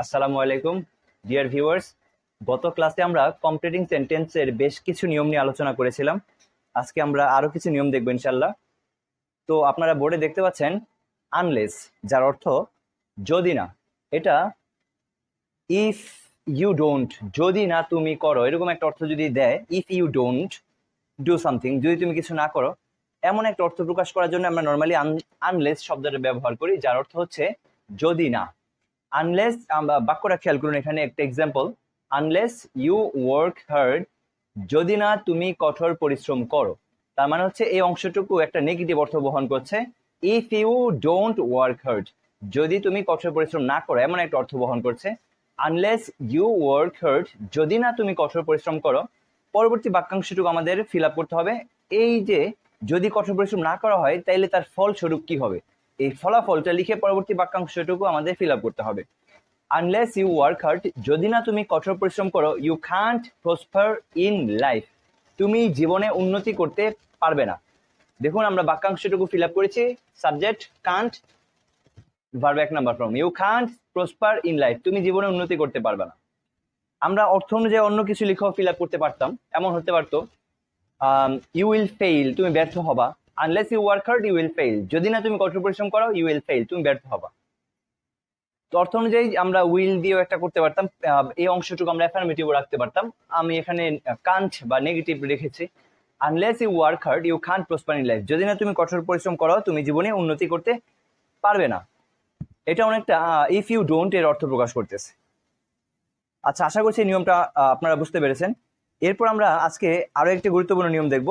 আসসালামু আলাইকুম, dear viewers. গত ক্লাসে আমরা কমপ্লিটিং সেন্টেন্সের বেশ কিছু নিয়ম নিয়ে আলোচনা করেছিলাম। আজকে আমরা আরও কিছু নিয়ম দেখব ইনশাল্লাহ তো আপনারা বোর্ডে দেখতে পাচ্ছেন আনলেস যার অর্থ যদি না। এটা ইফ ইউ ডোন্ট যদি না তুমি করো। এরকম একটা অর্থ যদি দেয় if you don't do something যদি তুমি কিছু না করো, এমন একটা অর্থ প্রকাশ করার জন্য আমরা নর্মালি আনলেস শব্দটা ব্যবহার করি, যার অর্থ হচ্ছে যদি না। আনলেস বাক্যটা খেয়াল করুন এখানে একটা example unless you work hard যদি না তুমি কঠোর পরিশ্রম করো। তার মানে হচ্ছে এই অংশটুকু একটা নেগেটিভ অর্থ বহন করছে। If you don't work hard যদি তুমি কঠোর পরিশ্রম না করো, এমন একটা অর্থ বহন করছে। আনলেস ইউ ওয়ার্ক হার্ড যদি না তুমি কঠোর পরিশ্রম করো, পরবর্তী বাক্যাংশটুকু আমাদের ফিল আপ করতে হবে। এই যে যদি কঠোর পরিশ্রম না করা হয়, তাইলে তার ফলস্বরূপ কি হবে? এই ফলাফলটা লিখে পরবর্তী বাক্যাংশটুকু আমাদের ফিল আপ করতে হবে। আনলেস ইউ ওয়ার্ক হার্ড যদি না তুমি কঠোর পরিশ্রম করো you can't prosper in life তুমি জীবনে উন্নতি করতে পারবে না। দেখুন, আমরা বাক্যাংশটুকু ফিল আপ করেছি। সাবজেক্ট কান্ট ভার্ব এক number form you can't prosper in life তুমি জীবনে উন্নতি করতে পারবে না। আমরা অর্থ অনুযায়ী অন্য কিছু লিখেও ফিল আপ করতে পারতাম। এমন হতে পারতো ইউ উইল ফেইল তুমি ব্যর্থ হবা। Unless you work hard you will fail যদি না তুমি কঠোর পরিশ্রম করো ইউ উইল ফেইল তুমি ব্যর্থ হবা। তো অর্থ অনুযায়ী আমরা উইল দিয়েও একটা করতে পারতাম। এই অংশটুকু আমরা অ্যাফার্মেটিভ রাখতে পারতাম। আমি এখানে কান্ট বা নেগেটিভ রেখেছি। Unless you work hard you can't prosper in life যদি না তুমি কঠোর পরিশ্রম করো, তুমি জীবনে উন্নতি করতে পারবে না। এটা অনেকটা ইফ ইউ ডোন্ট এর অর্থ প্রকাশ করতেছে। আচ্ছা আশা করছি নিয়মটা আপনারা বুঝতে পেরেছেন। এরপর আমরা আজকে আরও একটি গুরুত্বপূর্ণ নিয়ম দেখব।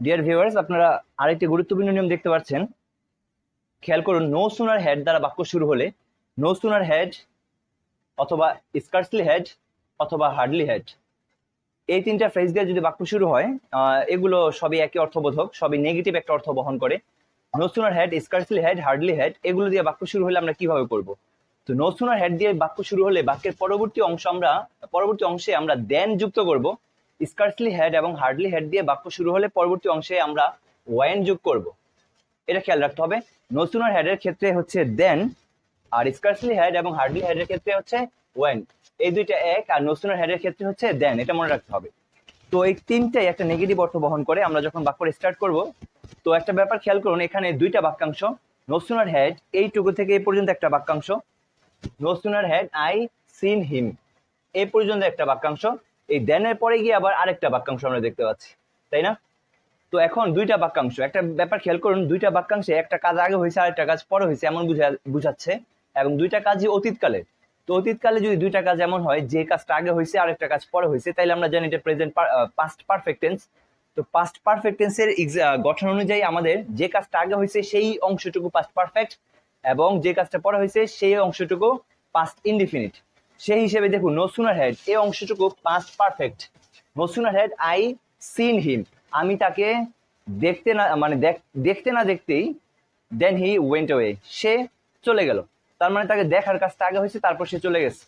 ডিয়ার ভিউয়ার্স আপনারা আরেকটি গুরুত্বপূর্ণ নিয়ম দেখতে পাচ্ছেন। খেয়াল করুন নো সুনার হেড দ্বারা বাক্য শুরু হলে নো সুনার হেড অথবা স্কার্সলি হেড অথবা হার্ডলি হেড এই তিনটা ফ্রেজ দিয়ে যদি বাক্য শুরু হয় এগুলো সবই একই অর্থবোধক, সবই নেগেটিভ একটা অর্থ বহন করে। No sooner had scarcely had hardly had এগুলো দিয়ে বাক্য শুরু হলে আমরা কীভাবে করব? তো নো সুনার হেড দিয়ে বাক্য শুরু হলে বাক্যের পরবর্তী অংশ আমরা, পরবর্তী অংশে আমরা দেন যুক্ত করব। স্কার্সলি হেড এবং হার্ডলি হেড দিয়ে বাক্য শুরু হলে পরবর্তী অংশে আমরা ওয়াইন যোগ করব। এটা খেয়াল রাখতে হবে। নো সুনার হেডের ক্ষেত্রে হচ্ছে দেন আর স্কার্সলি হেড এবং হার্ডলি হেডের ক্ষেত্রে হচ্ছে ওয়েন এই দুইটা এক আর নো সুনার হেডের ক্ষেত্রে হচ্ছে দেন এটা মনে রাখতে হবে। তো এই তিনটাই একটা নেগেটিভ অর্থ বহন করে আমরা যখন বাক্য স্টার্ট করব, তো একটা ব্যাপার খেয়াল করুন, এখানে দুইটা বাক্যাংশ নো সুনার হেড এইটুকু থেকে এই পর্যন্ত একটা বাক্যাংশ no had I seen him এই পর্যন্ত একটা বাক্যাংশ এই দেনের পরে গিয়ে আবার আরেকটা বাক্যাংশ আমরা দেখতে পাচ্ছি, তাই না? তো এখন দুইটা বাক্যাংশ, একটা ব্যাপার খেয়াল করুন, দুইটা বাক্যাংশে একটা কাজ আগে হয়েছে, আরেকটা কাজ পরে হয়েছে, এমন বুঝা- বুঝাচ্ছে, এবং দুইটা কাজই অতীতকালে। তো অতীতকালে যদি দুইটা কাজ এমন হয়, যে কাজটা আগে হয়েছে, আরেকটা কাজ পরে হয়েছে তাহলে আমরা জানি এটা প্রেজেন্ট পাস্ট পারফেক্ট টেন্স তো পাস্ট পারফেক্ট টেন্সের গঠন অনুযায়ী আমাদের যে কাজটা আগে হয়েছে, সেই অংশটুকু পাস্ট পারফেক্ট এবং যে কাজটা পরে হয়েছে, সেই অংশটুকু পাস্ট ইনডিফিনিট সেই হিসেবে দেখুন নো সুনার হেড এই অংশটুকু past perfect no sooner had I seen him আমি তাকে দেখতে না মানে দেখতে না দেখতেই দেন হি ওয়েন্ট অ্যাওয়ে সে চলে গেল। তার মানে তাকে দেখার কাজটা আগে হয়েছে, তারপর সে চলে গেছে।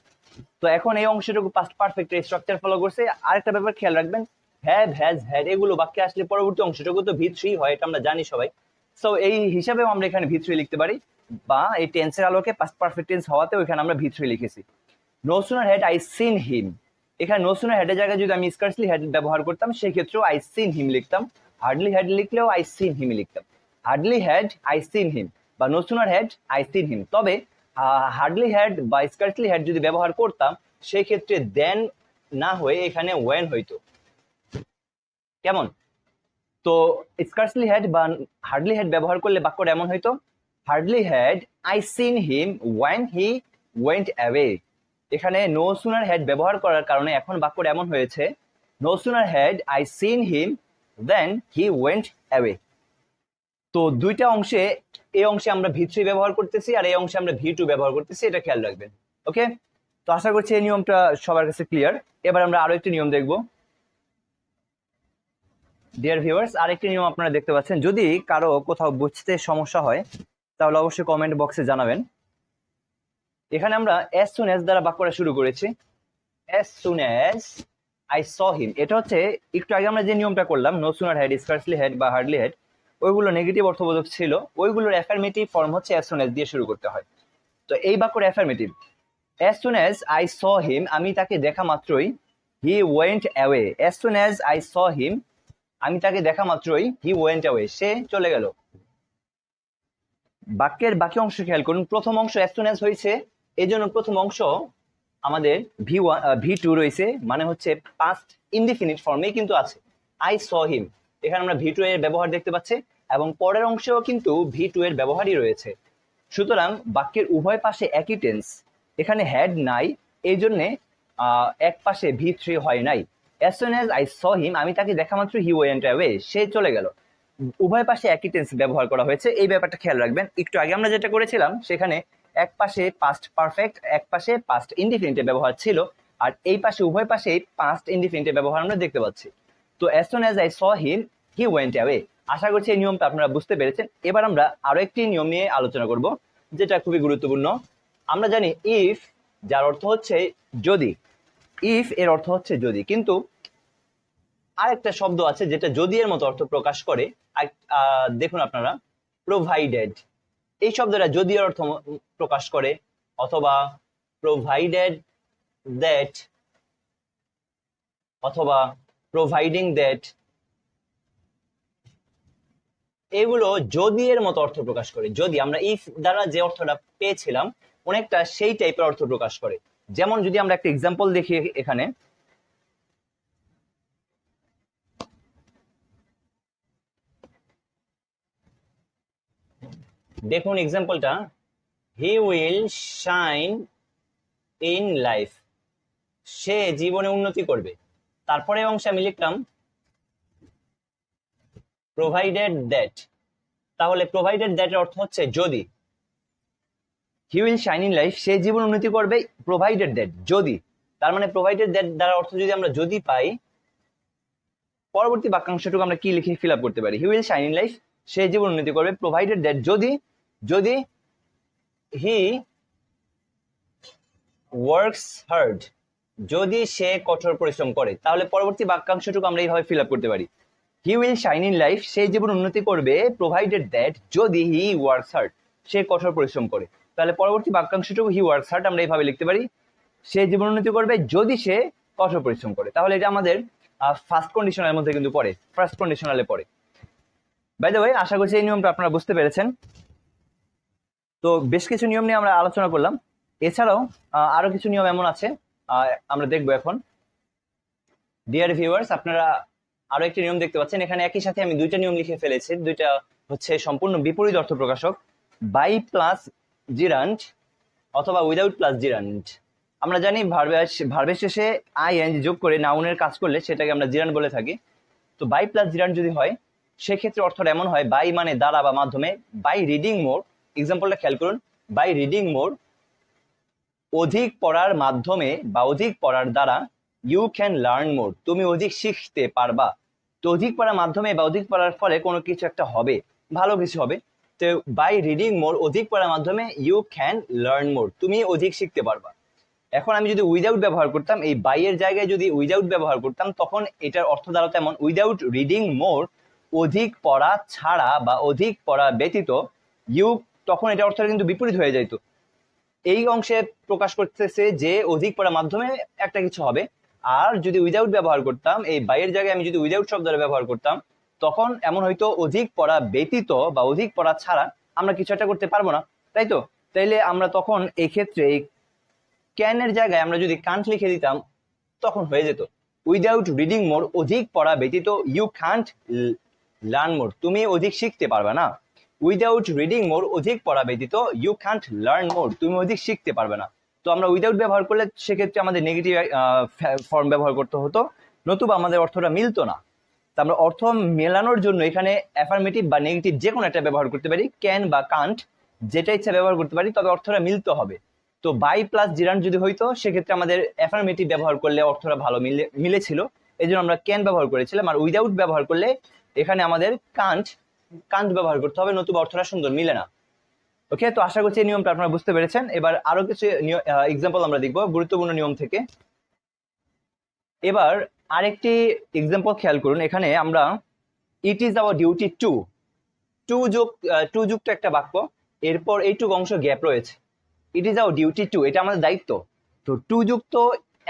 তো এখন এই অংশটুকু পাস্ট পারফেক্ট স্ট্রাকচার ফলো করছে। আরেকটা ব্যাপার খেয়াল রাখবেন হ্যাভ হ্যাজ হ্যাড এগুলো বাক্যে আসলে পরবর্তী অংশটুকু তো ভি থ্রি হয়, এটা আমরা জানি সবাই। সো এই হিসাবেও আমরা এখানে ভি থ্রি লিখতে পারি, বা এই টেন্সের আলোকে পাস্ট পারফেক্ট টেন্স হওয়াতেও এখানে আমরা ভি থ্রি লিখেছি। No sooner had I seen him এখানে নো সুনার হেডের জায়গায় যদি আমি স্কার্সলি হেড ব্যবহার করতাম সেই ক্ষেত্রেও আই সিন হিম লিখতাম। হার্ডলি হেড লিখলেও আই সিন হিম লিখতাম। Hardly had I seen him বা no sooner had I seen him তবে হার্ডলি হেড বা স্কার্সলি হেড যদি ব্যবহার করতাম সেই ক্ষেত্রে দেন না হয়ে এখানে ওয়েন হইতো। কেমন? তো স্কার্সলি হেড বা হার্ডলি হেড ব্যবহার করলে বাক্যটা এমন হইতো hardly had I seen him when he went away এখানে নো সুনার হেড ব্যবহার করার কারণে এখন বাক্যটা এমন হয়েছে no sooner had I seen him then he went away তো দুইটা অংশে এই অংশে আমরা ভি থ্রি ব্যবহার করতেছি আর এই অংশে আমরা ভি টু ব্যবহার করতেছি, এটা খেয়াল রাখবেন ওকে তো আশা করছি এই নিয়মটা সবার কাছে ক্লিয়ার এবার আমরা আরও একটি নিয়ম দেখব। ডিয়ার ভিউয়ার্স আরেকটি নিয়ম আপনারা দেখতে পাচ্ছেন। যদি কারও কোথাও বুঝতে সমস্যা হয়, তাহলে অবশ্যই কমেন্ট বক্সে জানাবেন। এখানে আমরা অ্যাজ সুন অ্যাজ দ্বারা বাক্যটা শুরু করেছি। As soon as I saw him এটা হচ্ছে, একটু আগে আমরা যে নিয়মটা করলাম no sooner had scarcely had বা হার্ডলি হেড ওইগুলো নেগেটিভ অর্থবোধক ছিল। ওইগুলোর অ্যাফার্মেটিভ ফর্ম হচ্ছে অ্যাজ সুন অ্যাজ দিয়ে শুরু করতে হয়। তো এই বাক্যর affirmative as soon as I saw him আমি তাকে দেখা মাত্রই he went away as soon as I saw him আমি তাকে দেখা মাত্রই হি ওয়েন্ট অ্যাওয়ে সে চলে গেল। বাক্যের বাকি অংশ খেয়াল করুন। প্রথম অংশ অ্যাজ সুন অ্যাজ হয়েছে এই জন্য প্রথম অংশ আমাদের ভি ওয়ান ভি টু রয়েছে মানে হচ্ছে পাস্ট ইনডিফিনিট ফর্মে কিন্তু আছে। আই স হিম এখানে আমরা ভি টু এর ব্যবহার দেখতে পাচ্ছি, এবং পরের অংশেও কিন্তু ভি টু এর ব্যবহারই রয়েছে। সুতরাং বাক্যের উভয় পাশে একই টেন্স এখানে হ্যাড নাই এই জন্যে এক পাশে ভি থ্রি হয় নাই। As soon as I saw him আমি তাকে দেখা মাত্র হি ওয়েন্ট অ্যাওয়ে সে চলে গেল। উভয় পাশে একই টেন্স ব্যবহার করা হয়েছে, এই ব্যাপারটা খেয়াল রাখবেন। একটু আগে আমরা যেটা করেছিলাম, সেখানে এক পাশে পাস্ট পারফেক্ট এক পাশে পাস্ট ইনডিফিনিটের ব্যবহার ছিল, আর এই পাশে, উভয় পাশেই পাস্ট ইনডিফিনিটের ব্যবহার আমরা দেখতে পাচ্ছি। তো as soon as I saw him he went away আশা করছি এই নিয়মটা আপনারা বুঝতে পেরেছেন। এবার আমরা আরও একটি নিয়ম নিয়ে আলোচনা করব, যেটা খুবই গুরুত্বপূর্ণ। আমরা জানি ইফ যার অর্থ হচ্ছে যদি। ইফ এর অর্থ হচ্ছে যদি, কিন্তু আরেকটা শব্দ আছে যেটা যদি এর মতো অর্থ প্রকাশ করে। দেখুন আপনারা প্রোভাইডেড এই শব্দটা যদি অর্থ প্রকাশ করে, অথবা প্রোভাইডেড দ্যাট অথবা প্রোভাইডিং দ্যাট এগুলো যদি এর মতো অর্থ প্রকাশ করে, যদি আমরা ইফ দ্বারা যে অর্থটা পেয়েছিলাম, অনেকটা সেই টাইপের অর্থ প্রকাশ করে। যেমন যদি আমরা একটা এক্সাম্পল দেখি এখানে দেখুন এক্সাম্পলটা he will shine in life সে জীবনে উন্নতি করবে। তারপরে অংশে আমি লিখলাম প্রোভাইডেড দ্যাট তাহলে প্রোভাইডেড দ্যাটের অর্থ হচ্ছে যদি। He will shine in life সে জীবন উন্নতি করবে প্রোভাইডেড দ্যাট যদি। তার মানে প্রোভাইডেড দ্যাট দ্বারা অর্থ যদি আমরা যদি পাই, পরবর্তী বাক্যাংশটুকু আমরা কি লিখে ফিল আপ করতে পারি? He will shine in life সে জীবন উন্নতি করবে প্রোভাইডেড দ্যাট যদি। যদি হি ওয়ার্কস হার্ড যদি সে কঠোর পরিশ্রম করে, তাহলে পরবর্তী বাক্যাংশটুকু আমরা এইভাবে ফিল আপ করতে পারি। He will shine in life সে জীবন উন্নতি করবে প্রোভাইডেড দ্যাট যদি হি ওয়ার্কস হার্ড সে কঠোর পরিশ্রম করে। তাহলে পরবর্তী বাক্যাংশটুকু হি ওয়ার্কস হার্ড আমরা এইভাবে লিখতে পারি, সে জীবন উন্নতি করবে যদি সে কঠোর পরিশ্রম করে। তাহলে এটা আমাদের ফার্স্ট কন্ডিশনের মধ্যে কিন্তু পড়ে ফার্স্ট কন্ডিশনালে পড়ে। বাই দ্য ওয়ে আশা করছি এই নিয়মটা আপনারা বুঝতে পেরেছেন। তো বেশ কিছু নিয়ম নিয়ে আমরা আলোচনা করলাম। এছাড়াও আরও কিছু নিয়ম এমন আছে আমরা দেখব এখন। ডিয়ার ভিউয়ার্স আপনারা আরও একটি নিয়ম দেখতে পাচ্ছেন। এখানে একই সাথে আমি দুইটা নিয়ম লিখে ফেলেছি। দুইটা হচ্ছে সম্পূর্ণ বিপরীত অর্থ প্রকাশক। বাই প্লাস জিরান্ট অথবা উইদাউট প্লাস জিরান্ট আমরা জানি ভার্বের ভার্বের শেষে আই এন যোগ করে নাউনের কাজ করলে সেটাকে আমরা জিরান্ট বলে থাকি। তো বাই প্লাস জিরান্ট যদি হয়, সেক্ষেত্রে অর্থটা এমন হয় বাই মানে দ্বারা বা মাধ্যমে বাই রিডিং মোর এক্সাম্পলটা খেয়াল করুন বাই রিডিং মোর অধিক পড়ার মাধ্যমে বা অধিক পড়ার দ্বারা ইউ ক্যান লার্ন মোর তুমি অধিক শিখতে পারবা। তো অধিক পড়ার মাধ্যমে বা অধিক পড়ার ফলে কোনো কিছু একটা হবে, ভালো কিছু হবে। তো বাই রিডিং মোর অধিক পড়ার মাধ্যমে ইউ ক্যান লার্ন মোর তুমি অধিক শিখতে পারবা। এখন আমি যদি উইদাউট ব্যবহার করতাম, এই বাইয়ের জায়গায় যদি উইদাউট ব্যবহার করতাম, তখন এটার অর্থ দাঁড়াতো এমন উইদাউট রিডিং মোর অধিক পড়া ছাড়া বা অধিক পড়া ব্যতীত ইউ তখন এটা অর্থটা কিন্তু বিপরীত হয়ে যাইতো। এই অংশে প্রকাশ করতেছে যে অধিক পড়ার মাধ্যমে একটা কিছু হবে। আর যদি উইদাউট ব্যবহার করতাম, এই বাইয়ের জায়গায় আমি যদি উইদাউট শব্দটা ব্যবহার করতাম, তখন এমন হয়তো অধিক পড়া ব্যতীত বা অধিক পড়া ছাড়া আমরা কিছু একটা করতে পারব না। তাই তো? তাইলে আমরা তখন এই ক্ষেত্রে এই ক্যানের জায়গায় আমরা যদি কান্ট লিখে দিতাম, তখন হয়ে যেত। উইদাউট রিডিং মোর অধিক পড়া ব্যতীত ইউ কান্ট লার্ন মোর তুমি অধিক শিখতে পারবে না। উইদাউট রিডিং মোর অধিক পড়া ব্যতীত ইউ কান্ট লার্ন মোর তুমি অধিক শিখতে পারবে না। তো আমরা উইদাউট ব্যবহার করলে সেক্ষেত্রে আমাদের নেগেটিভ ফর্ম ব্যবহার করতে হতো। নতুবা আমাদের অর্থটা মিলতো না। তো আমরা অর্থ মেলানোর জন্য এখানে অ্যাফার্মেটিভ বা নেগেটিভ যে কোনো একটা ব্যবহার করতে পারি। ক্যান বা কান্ট যেটা ইচ্ছা ব্যবহার করতে পারি, তবে অর্থটা মিলতে হবে। তো বাই প্লাস জিরান যদি হইতো, সেক্ষেত্রে আমাদের অ্যাফার্মেটিভ ব্যবহার করলে অর্থটা ভালো মিলে মিলেছিল। এই জন্য আমরা ক্যান ব্যবহার করেছিলাম। আর উইদাউট ব্যবহার করলে এখানে আমাদের কান্ট কান্ট ব্যবহার করতে হবে, নতুবা অর্থটা সুন্দর মিলে না। ওকে তো আশা করছি এই নিয়মটা আপনারা বুঝতে পেরেছেন। এবার আরও কিছু এক্সাম্পল আমরা দেখব, গুরুত্বপূর্ণ নিয়ম থেকে। এবার আরেকটি এক্সাম্পল খেয়াল করুন। এখানে আমরা it is our duty to to যুগ টু যুক্ত একটা বাক্য, এরপর এইটুকু অংশ গ্যাপ রয়েছে। It is our duty to এটা আমাদের দায়িত্ব। তো টু যুক্ত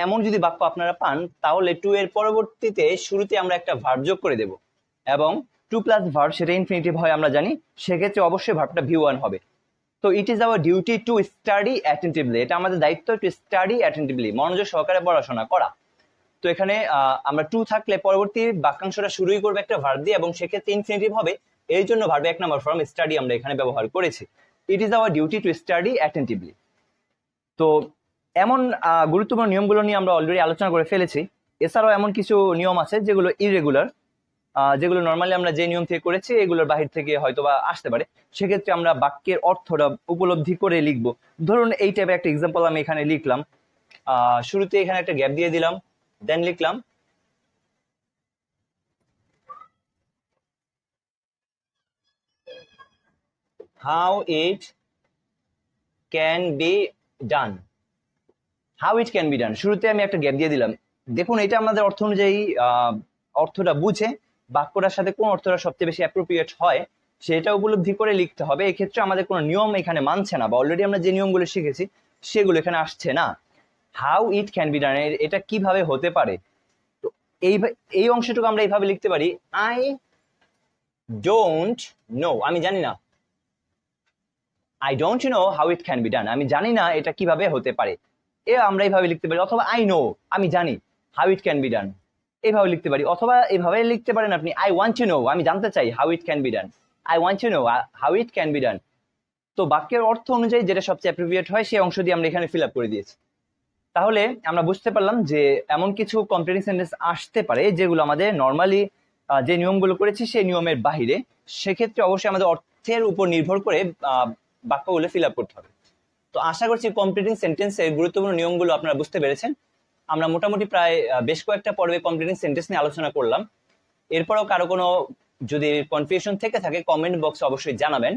এমন যদি বাক্য আপনারা পান, তাহলে টু এর পরবর্তীতে শুরুতে আমরা একটা ভার্ব যোগ করে দেব। এবং টু প্লাস ভার্ব সেটা ইনফিনিটিভ হয়, আমরা জানি। সেক্ষেত্রে অবশ্যই ভার্বটা ভি ওয়ান হবে। তো it is our duty to study attentively এটা আমাদের দায়িত্ব টু স্টাডি অ্যাটেন্টিভলি মনোযোগ সহকারে পড়াশোনা করা। তো এখানে আমরা টু থাকলে পরবর্তী বাক্যাংশটা শুরুই করবে একটা ভার্ব দিয়ে, এবং সেক্ষেত্রে ইনফিনিটিভ হবে। এই জন্য ভার্বে এক নম্বর ফর্ম স্টাডি আমরা এখানে ব্যবহার করেছি। It is our duty to study attentively তো এমন গুরুত্বপূর্ণ নিয়মগুলো নিয়ে আমরা অলরেডি আলোচনা করে ফেলেছি। এছাড়াও এমন কিছু নিয়ম আছে যেগুলো ইরেগুলার যেগুলো নর্মালি আমরা যে নিয়ম থেকে করেছি, এগুলোর বাহির থেকে হয়তো বা আসতে পারে। সেক্ষেত্রে আমরা বাক্যের অর্থটা উপলব্ধি করে লিখব। ধরুন এই টাইপের একটা এক্সাম্পল আমি এখানে লিখলাম। শুরুতে এখানে একটা গ্যাপ দিয়ে দিলাম দেন লিখলাম how it can be done how it can be done শুরুতে আমি একটা গ্যাপ দিয়ে দিলাম। দেখুন, এটা আমাদের অর্থ অনুযায়ী অর্থটা বুঝে বাক্যটার সাথে কোন অর্থটা সবচেয়ে বেশি অ্যাপ্রোপ্রিয়েট হয়, সেটা উপলব্ধি করে লিখতে হবে। এক্ষেত্রে আমাদের কোনো নিয়ম এখানে মানছে না, বা অলরেডি আমরা যে নিয়মগুলো শিখেছি, সেগুলো এখানে আসছে না। How it can be done এটা কীভাবে হতে পারে? তো এই এই অংশটুকু আমরা এইভাবে লিখতে পারি আই ডোন্ট নো আমি জানি না। I don't know how it can be done আমি জানি না এটা কীভাবে হতে পারে। এ আমরা এইভাবে লিখতে পারি, অথবা আই নো আমি জানি how it can be done এইভাবে লিখতে পারি, অথবা এইভাবে লিখতে পারেন আপনি আই ওয়ান্ট টু নো আমি জানতে চাই how it can be done I want to know how it can be done তো বাক্যের অর্থ অনুযায়ী যেটা সবচেয়ে অ্যাপ্রিভিয়েট হয়, সেই অংশ দিয়ে আমরা এখানে ফিল আপ করে দিয়েছি। তাহলে আমরা বুঝতে পারলাম যে এমন কিছু কমপ্লিটিং সেন্টেন্স আসতে পারে, যেগুলো আমাদের নর্মালি যে নিয়মগুলো করেছি সেই নিয়মের বাহিরে, সেক্ষেত্রে অবশ্যই আমাদের অর্থের উপর নির্ভর করে বাক্যগুলো ফিল আপ করতে হবে। তো আশা করছি কমপ্লিটিং সেন্টেন্সের গুরুত্বপূর্ণ নিয়মগুলো আপনারা বুঝতে পেরেছেন। আমরা মোটামুটি প্রায় বেশ কয়েকটা পর্বে কমপ্লিটিং সেন্টেন্স নিয়ে আলোচনা করলাম। এরপরও কারও কোনো যদি কনফিউশন থেকে থাকে কমেন্ট বক্স অবশ্যই জানাবেন।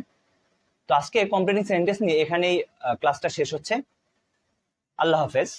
তো আজকে কমপ্লিটিং সেন্টেন্স নিয়ে এখানেই ক্লাসটা শেষ হচ্ছে। আল্লাহ হাফেজ।